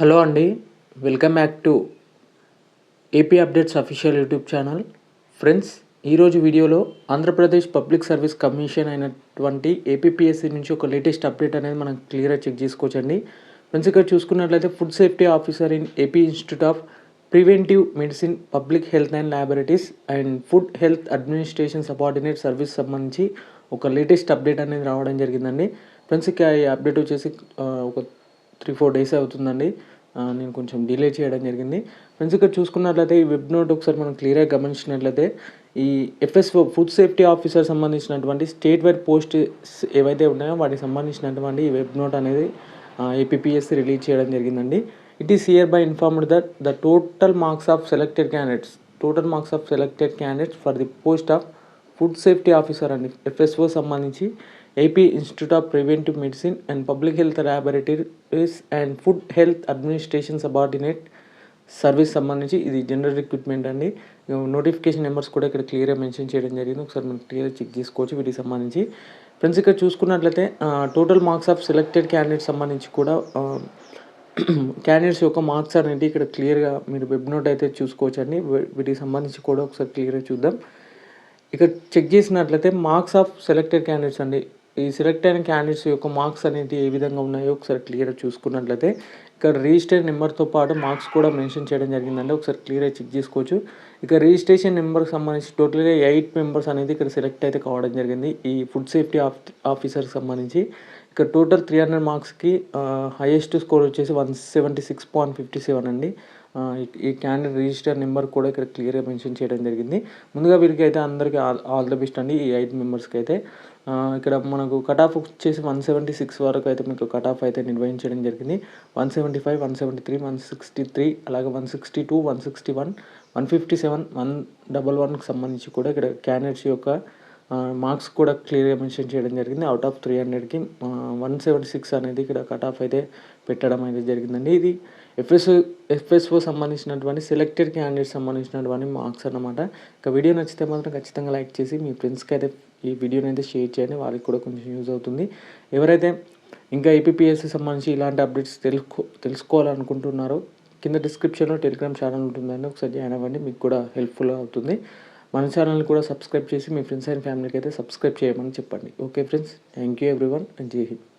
Hello అండి welcome back to AP updates official YouTube channel. Friends ఈరోజు వీడియోలో Andhra Pradesh public service commission అయినటువంటి APPSC నుంచి ఒక లేటెస్ట్ అప్డేట్ అనేది మనం క్లియర్గా చెక్ చేసుకోవచ్చండి. ఫ్రెండ్స్ ఇక్కడ చూసుకున్నట్లయితే food safety officer in AP institute of preventive medicine public health and laboratories and food health administration subordinate service సంబంధించి ఒక లేటెస్ట్ అప్డేట్ అనేది రావడం జరిగిందండి. ఫ్రెండ్స్ ఇక ఈ అప్డేట్ వచ్చేసి ఒక త్రీ ఫోర్ డేస్ అవుతుందండి. నేను కొంచెం డిలే చేయడం జరిగింది. ఫ్రెండ్స్ ఇక్కడ చూసుకున్నట్లయితే ఈ వెబ్ నోట్ ఒకసారి మనం క్లియర్గా గమనించినట్లయితే ఈ ఎఫ్ఎస్ఓ ఫుడ్ సేఫ్టీ ఆఫీసర్ సంబంధించినటువంటి స్టేట్ వైడ్ పోస్ట్ ఏవైతే ఉన్నాయో వాటికి సంబంధించినటువంటి ఈ వెబ్ నోట్ అనేది ఏపీపీఎస్సి రిలీజ్ చేయడం జరిగిందండి. It is hereby informed that the total marks of selected candidates total marks of selected candidates for the post of food safety officer అండి. ఎఫ్ఎస్ఓ సంబంధించి AP institute of preventive medicine and public health laboratories and food health administration subordinate service సంబంధించి ఇది general recruitment అండి. Notification numbers కూడా ఇక్కడ క్లియర్గా mention చేయడం జరిగింది. ఒకసారి మనం క్లియర్గా చెక్ చేసుకోవచ్చు వీటికి సంబంధించి. ఫ్రెండ్స్ ఇక్కడ చూసుకున్నట్లయితే total marks of selected candidate సంబంధించి కూడా క్యాండిడేట్స్ యొక్క మార్క్స్ అనేది ఇక్కడ క్లియర్గా మీరు వెబ్ నోట్ అయితే చూసుకోవచ్చు అండి వీటికి సంబంధించి కూడా ఒకసారి క్లియర్గా చూద్దాం. ఇక్కడ చెక్ చేసినట్లయితే మార్క్స్ ఆఫ్ సెలెక్టెడ్ క్యాండిడేట్స్ అండి. ఈ సెలెక్ట్ అయిన క్యాండిడేట్స్ యొక్క మార్క్స్ అనేది ఏ విధంగా ఉన్నాయో ఒకసారి క్లియర్గా చూసుకున్నట్లయితే ఇక్కడ రిజిస్టర్ నెంబర్తో పాటు మార్క్స్ కూడా మెన్షన్ చేయడం జరిగిందండి. ఒకసారి క్లియర్గా చెక్ చేసుకోవచ్చు. ఇక రిజిస్ట్రేషన్ నెంబర్కి సంబంధించి టోటల్గా ఎయిట్ మెంబర్స్ అనేది ఇక్కడ సెలెక్ట్ అయితే కావడం జరిగింది. ఈ ఫుడ్ సేఫ్టీ ఆఫ్ ఆఫీసర్కి సంబంధించి. ఇక్కడ టోటల్ త్రీ హండ్రెడ్ మార్క్స్కి హైయెస్ట్ స్కోర్ వచ్చేసి one seventy six point fifty seven అండి. ఈ- క్యాండిడేట్ రిజిస్టర్ నెంబర్ కూడా ఇక్కడ క్లియర్గా మెన్షన్ చేయడం జరిగింది. ముందుగా వీరికి అయితే అందరికీ ఆల్ ద బెస్ట్ అండి ఈ ఐదు మెంబర్స్కి అయితే. ఇక్కడ మనకు కట్ ఆఫ్ వచ్చేసి వన్ సెవెంటీ సిక్స్ వరకు అయితే మీకు కట్ ఆఫ్ అయితే నిర్వహించడం జరిగింది. One seventy five one seventy three one sixty three అలాగే one sixty two one sixty one one fifty seven one double వన్కి సంబంధించి కూడా ఇక్కడ క్యాండిడేట్స్ యొక్క మార్క్స్ కూడా క్లియర్గా మెన్షన్ చేయడం జరిగింది. అవుట్ ఆఫ్ త్రీ హండ్రెడ్కి వన్ సెవెంటీ సిక్స్ అనేది ఇక్కడ కట్ ఆఫ్ అయితే పెట్టడం అనేది జరిగిందండి. ఇది ఎఫ్ఎస్ఓ ఎఫ్ఎస్ఓ సంబంధించినటువంటి సెలెక్టెడ్ క్యాండిడేట్ సంబంధించినటువంటి మార్క్స్ అన్నమాట. ఇక వీడియో నచ్చితే మాత్రం ఖచ్చితంగా లైక్ చేసి మీ ఫ్రెండ్స్కి అయితే ఈ వీడియోని అయితే షేర్ చేయండి. వారికి కూడా కొంచెం యూజ్ అవుతుంది. ఎవరైతే ఇంకా ఏపీఎస్సి సంబంధించి ఇలాంటి అప్డేట్స్ తెలుసుకో తెలుసుకోవాలనుకుంటున్నారో కింద డిస్క్రిప్షన్లో టెలిగ్రామ్ ఛానల్ ఉంటుందండి. ఒకసారి జాయిన్ అవ్వండి. మీకు కూడా హెల్ప్ఫుల్ అవుతుంది. మన ఛానల్ని కూడా సబ్స్క్రైబ్ చేసి మీ ఫ్రెండ్స్ అండ్ ఫ్యామిలీకి అయితే సబ్స్క్రైబ్ చేయమని చెప్పండి. Okay friends thank you everyone and జై హింద్